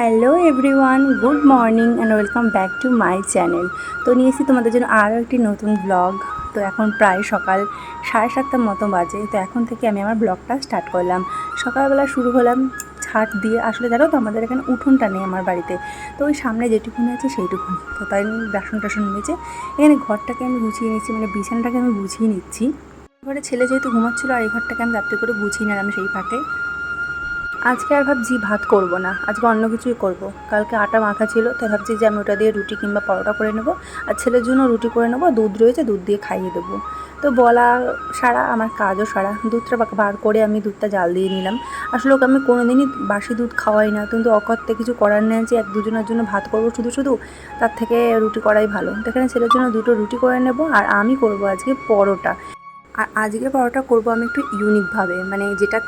Hello everyone good morning and welcome back to my channel তো নিয়ে এসেছি তোমাদের জন্য আরও একটি নতুন ব্লগ তো এখন প্রায় সকাল সাড়ে সাতটার মতো বাজে। তো এখন থেকে আমি আমার ব্লগটা স্টার্ট করলাম। সকালবেলা শুরু হলাম ছাদ দিয়ে। আসলে জানো তো, আমাদের এখানে উঠোনটা নেই আমার বাড়িতে। তো ওই সামনে যেটুকুনি আছে সেইটুকুনি। তো তাই বাসন টাসন মেজে এখানে ঘরটাকে আমি গুছিয়ে নিচ্ছি মানে বিছানাটাকে আমি গুছিয়ে নিচ্ছি। ঘরে ছেলে যেহেতু ঘুমাচ্ছিলো আর এই ঘরটাকে আমি রাত্রে করে গুছিয়ে নিলাম সেই ফাঁকে। আজকে আর ভাবছি ভাত করব না, আজকে অন্য কিছুই করব। কালকে আটা মাখা ছিল, তাই ভাবছি যে আমি ওটা দিয়ে রুটি কিংবা পরোটা করে নেব, আর ছেলের জন্য রুটি করে নেব, দুধ রয়েছে, দুধ দিয়ে খাইয়ে দেবো। তো বলা সারা, আমার কাজও সারা, দুধটা বার করে আমি দুধটা জাল দিয়ে নিলাম। আসলে ওকে আমি কোনো দিনই বাসি দুধ খাওয়াই না, কিন্তু অকর্তে কিছু করার নেই যে এক দুজনের জন্য ভাত করব শুধু শুধু, তার থেকে রুটি করাই ভালো। তো এখানে ছেলের জন্য দুটো রুটি করে নেব, আর আমি করব আজকে পরোটা। আর আজকে পরোটা করব আমি একটু ইউনিকভাবে মানে যেটা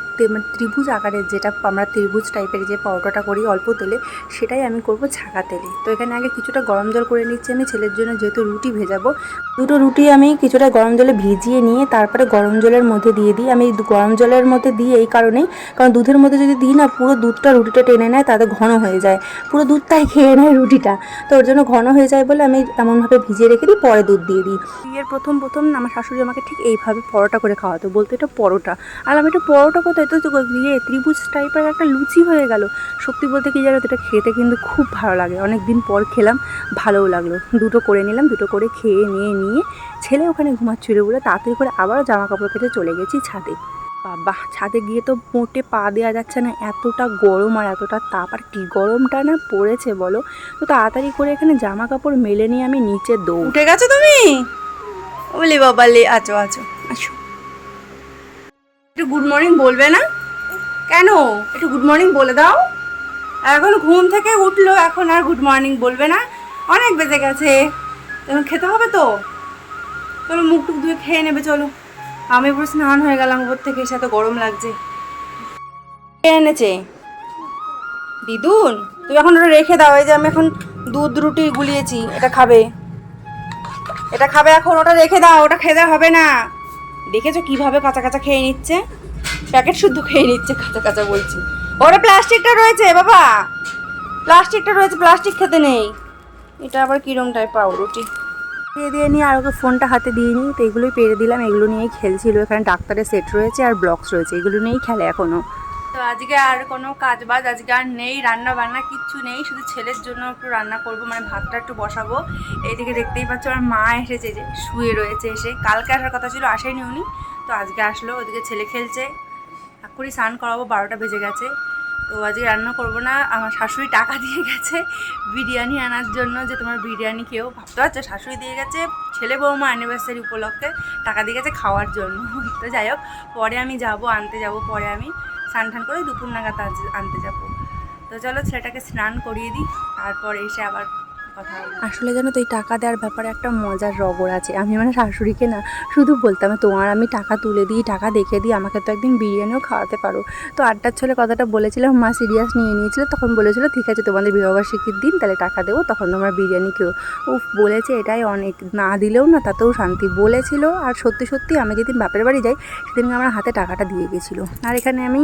ত্রিভুজ আকারের যেটা আমরা ত্রিভুজ টাইপের যে পরোটাটা করি অল্প তেলে, সেটাই আমি করব ছাকা তেলে। তো এখানে আগে কিছুটা গরম জল করে নিচ্ছি আমি, ছেলের জন্য যেহেতু রুটি ভেজাবো। দুটো রুটি আমি কিছুটা গরম জলে ভিজিয়ে নিয়ে তারপরে গরম জলের মধ্যে দিয়ে দিই। আমি গরম জলের মধ্যে দিই এই কারণেই, কারণ দুধের মধ্যে যদি দিই না, পুরো দুধটা রুটিটা টেনে নেয়, তাতে ঘন হয়ে যায়। পুরো দুধটাই খেয়ে নেয় রুটিটা। তো ওর জন্য ঘন হয়ে যায় বলে আমি এমনভাবে ভিজিয়ে রেখে দিই, পরে দুধ দিয়ে দিই। বিয়ের প্রথম প্রথম আমার শাশুড়ি আমাকে ঠিক এইভাবে পরোটা করে খাওয়াতো বলতো এটা পরোটা। আর আমি এটা পরোটা কোথায়? তো ইয়ে ত্রিভুজ টাইপের একটা লুচি হয়ে গেল। সত্যি বলতে কি জানো এটা খেতে কিন্তু খুব ভালো লাগে। অনেক দিন পর খেলাম, ভালোও লাগল। দুটো করে নিলাম, দুটো করে খেয়ে নিয়ে নিয়ে ছেলে ওখানে ঘুমাচ্ছিল বলে তাড়াতাড়ি করে আবারও জামা কাপড় কেটে চলে গেছি ছাদে। বাবা, ছাদে গিয়ে তো মোটে পা দেওয়া যাচ্ছে না, এতটা গরম আর এতটা তাপ। আর কি গরমটা না পড়েছে বলো? তো তাড়াতাড়ি করে এখানে জামা কাপড় মেলে নিয়ে আমি নিচে দৌড়। উঠে গেছো তুমি? বলি বাবা, লে আছো আছো আছো একটু গুড মর্নিং বলবে না? কেন? একটু গুড মর্নিং বলে দাও। এখন ঘুম থেকে উঠল, এখন আর গুড মর্নিং বলবে না। অনেক বেজে গেছে। এখন খেতে হবে তো? চলো মুখ টুক ধুয়ে খেয়ে নেবে, চলো। আমি পুরো স্নান হয়ে গেলাম উপর থেকে এত গরম লাগছে। খেয়ে এনেছে? দিদুন তুই এখন ওটা রেখে দাও, এই যে আমি এখন দুধ রুটি গুলিয়েছি, এটা খাবে। এটা খাবে এখন, ওটা রেখে দাও, ওটা খেতে হবে না। দেখেছ কীভাবে কাঁচা কাঁচা খেয়ে নিচ্ছে? প্যাকেট শুদ্ধ খেয়ে নিচ্ছে, কাঁচা কাঁচা বলছি। ওটা প্লাস্টিকটা রয়েছে, বাবা! প্লাস্টিকটা রয়েছে, প্লাস্টিক খেতে নেই। এটা আবার কিরম টাইপ পাউরুটি দিয়ে দিয়ে নিয়ে আর ওকে ফোনটা হাতে দিয়ে নিই তো এগুলোই পেরে দিলাম, এগুলো নিয়েই খেলছিল। এখানে ডাক্তারের সেট রয়েছে আর ব্লকস রয়েছে, এগুলো নিয়েই খেলে এখনও তো আজকে আর কোনো কাজ বাজ আজকে আর নেই রান্না বান্না কিচ্ছু নেই, শুধু ছেলের জন্য একটু রান্না করব মানে ভাতটা একটু বসাবো। এইদিকে দেখতেই পাচ্ছ আমার মা এসেছে যে শুয়ে রয়েছে এসে। কালকে আসার কথা ছিল, আসেনি উনি। তো আজকে আসলো, ওদিকে ছেলে খেলছে। এখনই স্নান করাবো, বারোটা বেজে গেছে। তো আজকে রান্না করব না, আমার শাশুড়ি টাকা দিয়ে গেছে বিরিয়ানি আনার জন্য, যে তোমার বিরিয়ানি খেয়েও ভাবতে পারছ? শাশুড়ি দিয়ে গেছে ছেলে বৌমা অ্যানিভার্সারি উপলক্ষে টাকা দিয়ে গেছে খাওয়ার জন্য। তো যাই হোক, পরে আমি যাব, আনতে যাব পরে আমি। স্নান টান করে দুপুর নাগাদ আনতে যাব। তো চলো ছেলেটাকে স্নান করিয়ে দিই, তারপর এসে আবার আসলে জানো তো, এই টাকা দেওয়ার ব্যাপারে একটা মজার রগর আছে। আমি মানে শাশুড়িকে না শুধু বলতাম, তোমার আমি টাকা তুলে দিই, টাকা দেখে দিই, আমাকে তো একদিন বিরিয়ানিও খাওয়াতে পারো। তো আড্ডার ছেলে কথাটা বলেছিলাম, মা সিরিয়াস নিয়ে নিয়েছিল, তখন বলেছিল, ঠিক আছে, তোমাদের বিবাহবার্ষিকীর দিন তাহলে টাকা দেবো, তখন তোমরা বিরিয়ানি খেও। উফ, বলেছে এটাই অনেক। না দিলেও না, তাতেও শান্তি। বলেছিল, আর সত্যি সত্যি আমি যেদিন বাপের বাড়ি যাই সেদিন আমার হাতে টাকাটা দিয়ে গেছিল। আর এখানে আমি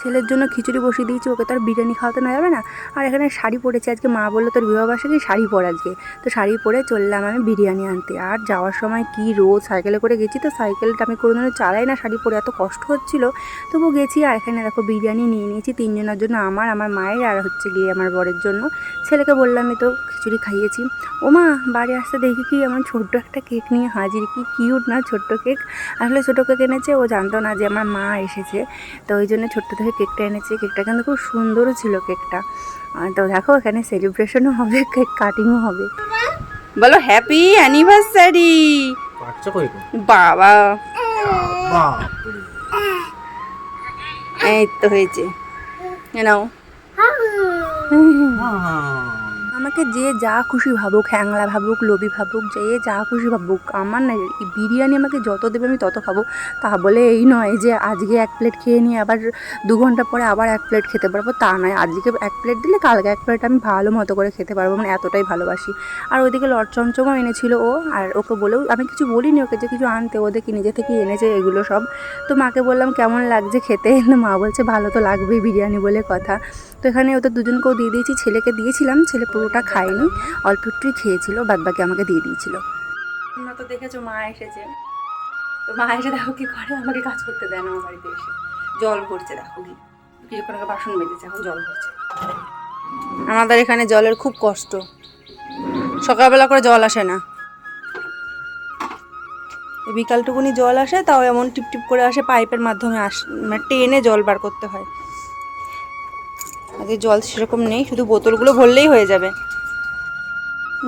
ছেলের জন্য খিচুড়ি বসিয়ে দিয়েছি, ওকে তো আর বিরিয়ানি খাওয়াতে না যাবে না। আর এখানে শাড়ি পরেছে আজকে, মা বলল তোর বিবাহবার্ষিকী শাড়ি পর আজকে। তো শাড়ি পরে চললাম আমি বিরিয়ানি আনতে। আর যাওয়ার সময় কি রোদ সাইকেলে করে গেছি তো সাইকেলটা আমি কোনোদিনও চালাই না, শাড়ি পরে এত কষ্ট হচ্ছিল। তবু গেছি আর এখানে দেখো বিরিয়ানি নিয়ে নিয়েছি তিনজনের জন্য, আমার আমার মায়ের আর হচ্ছে গিয়ে আমার বরের জন্য। ছেলেকে বললাম আমি তো খিচুড়ি খাইয়েছি। ও মা, বাড়ি আসতে দেখি কি আমার ছোট্ট একটা কেক নিয়ে হাজির, কি কিউট না ছোট্ট কেক? আসলে ছোটো কেক এনেছে, ও জানতো না যে আমার মা এসেছে। তো ওই জন্য ছোট্ট থেকে কেকটা এনেছে। কেকটা কিন্তু খুব সুন্দরও ছিল কেকটা। আর তো দেখো এখানে সেলিব্রেশনও হবে কেক কাটিংও হবে। বলো হ্যাপি অ্যানিভার্সারি? বাবা। এই তো হয়েছে। নাও। আহ, আমাকে যে যা খুশি ভাবুক, হ্যাংলা ভাবুক, লোভি ভাবুক, যে যা খুশি ভাবুক, আমার না বিরিয়ানি আমাকে যত দেবে আমি তত খাব। তা বলে এই নয় যে আজকে এক প্লেট খেয়ে নিয়ে আবার দু ঘণ্টা পরে আবার এক প্লেট খেতে পারব, তা নয়। আজকে এক প্লেট দিলে কালকে এক প্লেট আমি ভালো মতো করে খেতে পারব মানে এতটাই ভালোবাসি। আর ওইদিকে লট চমচমও এনেছিল ও, আর ওকে বলেও, আমি কিছু বলিনি ওকে যে কিছু আনতে, ও দেখি নিজে থেকেই এনেছে এগুলো সব। তো মাকে বললাম, কেমন লাগছে খেতে? মা বলছে, ভালো তো লাগবেই বিরিয়ানি বলে কথা। তো এখানে ওদের দুজনকেও দিয়ে দিয়েছি, ছেলেকে দিয়েছিলাম, ছেলে পুরোটা খায়নি, অল্প একটুই খেয়েছিল বাদ বাকি আমাকে দিয়ে দিয়েছিল। তোমরা তো দেখেছ, মা এসেছে। তো মা এসে দেখো কি করে, আমাকে কাজ করতে দেয় না আমার বাড়িতে এসে। জল ভরছে, দেখো কি। কিছুক্ষণ আগে বাসন বেজেছে এখন জল ভরছে। আমাদের এখানে জলের খুব কষ্ট। সকালবেলা করে জল আসে না। বিকালটুকুনি জল আসে, তাও এমন টিপ টিপ করে আসে, পাইপের মাধ্যমে আস মানে টেনে জল বার করতে হয়। আজকে জল সেরকম নেই, শুধু বোতলগুলো ভরলেই হয়ে যাবে।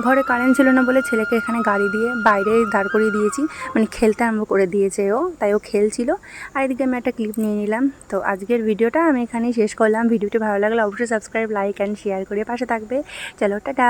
ঘরে কারেন্ট ছিল না বলে ছেলেকে এখানে গাড়ি দিয়ে বাইরে দাঁড় করিয়ে দিয়েছি। মানে খেলতে আরম্ভ করে দিয়েছে ও, তাই ও খেলছিল। আর এদিকে আমি একটা ক্লিপ নিয়ে নিলাম। তো আজকের ভিডিওটা আমি এখানেই শেষ করলাম। ভিডিওটি ভালো লাগলে অবশ্যই সাবস্ক্রাইব লাইক অ্যান্ড শেয়ার করে পাশে থাকবে। চলো, টাটা!